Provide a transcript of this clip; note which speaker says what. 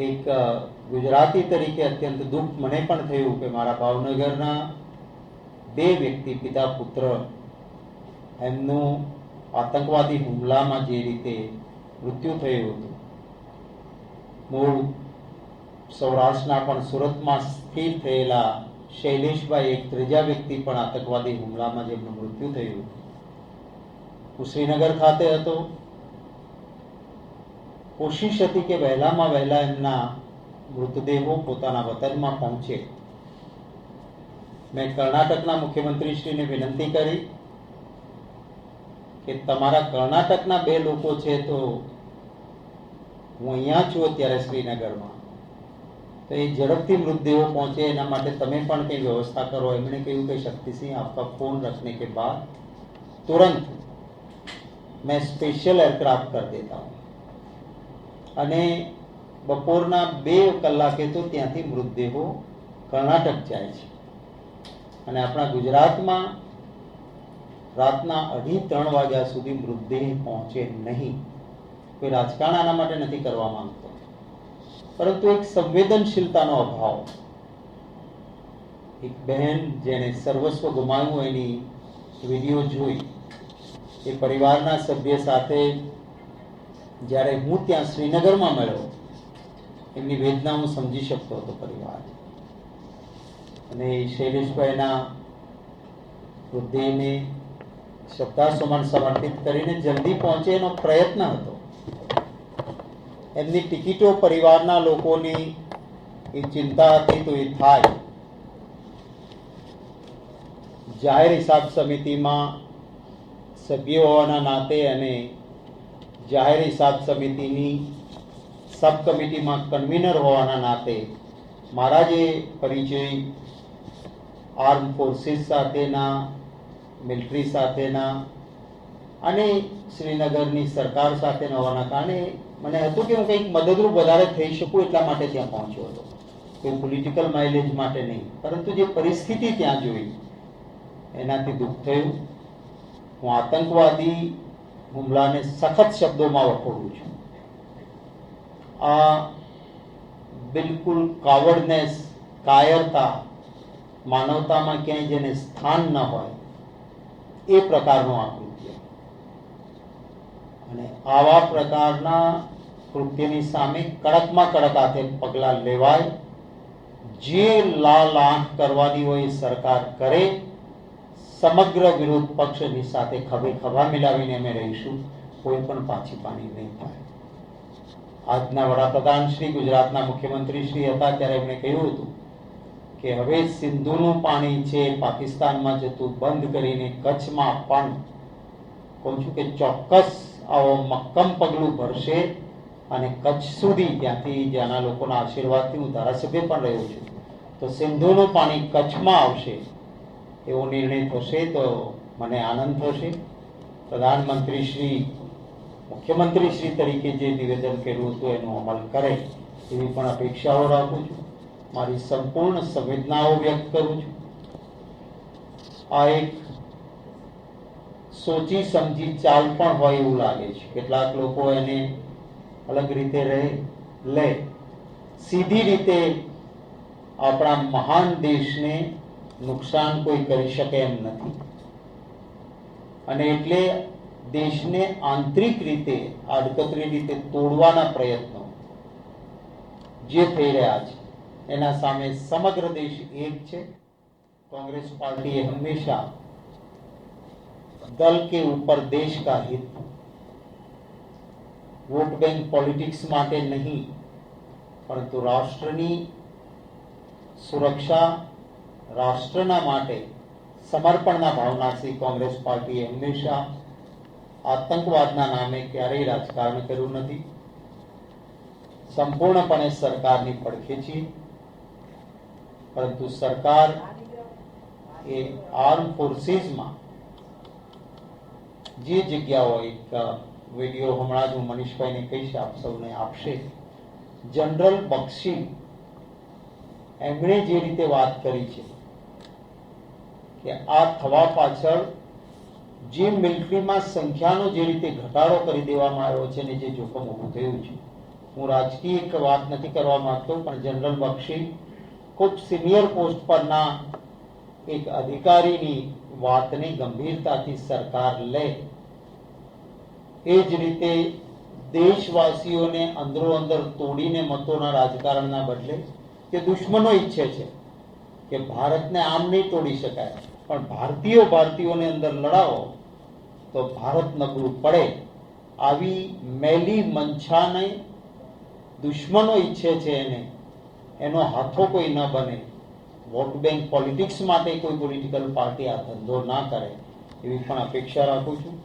Speaker 1: એક ગુજરાતી તરીકે અત્યંત દુઃખ મને પણ થયું કે મારા ભાવનગરના બે વ્યક્તિ, પિતા, પુત્ર, એમનું આતંકવાદી હુમલામાં જે રીતે મૃત્યુ થયું હતું. મૂળ સૌરાષ્ટ્રના પણ સુરતમાં સ્થિર થયેલા શૈલેષભાઈ, એક ત્રીજા વ્યક્તિ પણ આતંકવાદી હુમલામાં જેમનું મૃત્યુ થયું. હું શ્રીનગર ખાતે હતો. कोशिश थी कि वहला में वहला पोता वतन में पहुँचे। मैं कर्नाटक मुख्यमंत्री श्री ने विनती करी कि तमारा कर्नाटक बे लोग है तो हूँ अँ छू अत्य श्रीनगर में। तो ये झड़पती मृतदेहों पहुँचे एना तमें कई व्यवस्था करो। एमने कहू कि शक्ति सिंह आपका फ़ोन रखने के बाद तुरंत मैं स्पेशल एयरक्राफ्ट कर देता हूँ। અને બપોરના બે કલાકે તો ત્યાંથી મૃતદેહો કર્ણાટક જાય છે. અને આપણા ગુજરાતમાં રાતના અઢી ત્રણ વાગ્યા સુધી મૃતદેહ પહોંચે નહીં. કોઈ રાજકારણ આના માટે નથી કરવા માંગતો. પરંતુ એક સંવેદનશીલતાનો અભાવ. એક બહેન જેને સર્વસ્વ ગુમાવ્યું એની વીડિયો જોઈ. એ પરિવારના સભ્ય સાથે જ્યારે હું ત્યાં શ્રીનગરમાં મળ્યો, એમની વેદના હું સમજી શકતો હતો પરિવાર. અને શૈલેષભાઈના હૃદયને સત્તા શ્રદ્ધાસુમન સમર્પિત કરીને જલ્દી પહોંચે એનો પ્રયત્ન હતો. એમની ટિકિટો પરિવારના લોકોની એ ચિંતા હતી તો એ થાય. જાહેર હિસાબ સમિતિમાં સભ્ય હોવાના નાતે અને જાહેર હિસાબ સમિતિની સબ કમિટીમાં કન્વીનર હોવાના નાતે મારા જે પરિચય આર્મ ફોર્સિસ સાથેના, મિલિટરી સાથેના અને શ્રીનગરની સરકાર સાથે હોવાના કારણે મને હતું કે હું કંઈક મદદરૂપ વધારે થઈ શકું એટલા માટે ત્યાં પહોંચ્યો હતો. કોઈ પોલિટિકલ માઇલેજ માટે નહીં, પરંતુ જે પરિસ્થિતિ ત્યાં જોઈ, એનાથી દુઃખ થયું. હું આતંકવાદી હુમલાને સખત શબ્દોમાં વખોડું છું. આ બિલકુલ કાવડનેસ કાયરતા, માનવતામાં ક્યાંય જેને સ્થાન ન હોય, એ પ્રકારનું આ કૃત્ય. અને આવા પ્રકારના કૃત્યની સામે કડકમાં કડક હાથે પગલાં લેવાય, જે લાલ આંખ કરવાની હોય સરકાર કરે સમગ્ર વિરોધ પક્ષની સાથે ખભે ખભા મિલાવીને અમે રહીશું. કોઈ પણ પાછી પાણી નહીં થાય. આજના વડાપ્રધાન શ્રી, ગુજરાતના મુખ્યમંત્રી શ્રી હતા ત્યારે એમણે કહ્યું હતું કે હવે સિંધુનું પાણી છે, પાકિસ્તાનમાં જતું બંધ કરીને કચ્છમાં પણ કહું છું કે ચોક્કસ આવો મક્કમ પગલું ભરશે અને કચ્છ સુધી ત્યાંથી જ્યાંના લોકોના આશીર્વાદથી હું ધારાસભ્ય પણ રહ્યો છું. તો સિંધુનું પાણી કચ્છમાં આવશે. એવો નિર્ણય થશે તો મને આનંદ થશે. પ્રધાનમંત્રી શ્રી મુખ્યમંત્રી શ્રી તરીકે જે નિવેદન કર્યું હતું એનો અમલ કરે એવી પણ અપેક્ષાઓ રાખું છું. મારી સંપૂર્ણ સંવેદનાઓ વ્યક્ત કરું છું. આ એક સોચી સમજી ચાલ પણ હોય એવું લાગે છે. કેટલાક લોકો એને અલગ રીતે રહે, લે. સીધી રીતે આપણા મહાન દેશને નુકસાન કોઈ કરી શકે એમ નથી. અને એટલે દેશને આંતરિક રીતે, આડકતરી રીતે તોડવાના પ્રયત્નો જે થઈ રહ્યા છે, એના સામે સમગ્ર દેશ એક છે. કોંગ્રેસ પાર્ટીએ હંમેશા દલ કે ઉપર દેશ કા હિત, વોટ બેંક પોલિટિક્સ માટે નહીં, પરંતુ રાષ્ટ્રની સુરક્ષા રાષ્ટ્રના માટે સમર્પણના ભાવનાથી કોંગ્રેસ પાર્ટીએ હંમેશા આતંકવાદના નામે ક્યારેય રાજકારણ કર્યું નથી. સંપૂર્ણપણે સરકારની પડખે છીએ. પરંતુ સરકાર એ આર્મ ફોર્સીસમાં જે જગ્યાઓ એક વીડિયો હમણાં જ હું મનીષભાઈને કહીશ, આપ સૌને આપશે. જનરલ બક્ષી એમણે જે રીતે વાત કરી છે કે આ થવા પાછળ જે મિલિટરીમાં સંખ્યાનો જે રીતે ઘટાડો કરી દેવામાં આવ્યો છે ને જે જોખમ ઊભું થયું છે. હું રાજકીય વાત નથી કરવા માંગતો, પણ જનરલ બક્ષી ખૂબ સિનિયર પોસ્ટ પરના એક અધિકારીની વાતને ગંભીરતાથી સરકાર લે. એ જ રીતે દેશવાસીઓને અંદરો અંદર તોડીને મતોના રાજકારણના બદલે કે દુશ્મનો ઈચ્છે છે કે ભારતને આમ નહીં તોડી શકાય. પણ ભારતીયો ભારતીયોને અંદર લડાવો તો ભારત નબળું પડે. આવી મેલી મંછાને દુશ્મનો ઈચ્છે છે એને. એનો હાથો કોઈ ન બને. વોટ બેંક પોલિટિક્સ માટે કોઈ પોલિટિકલ પાર્ટી આ ધંધો ના કરે એવી પણ અપેક્ષા રાખું છું.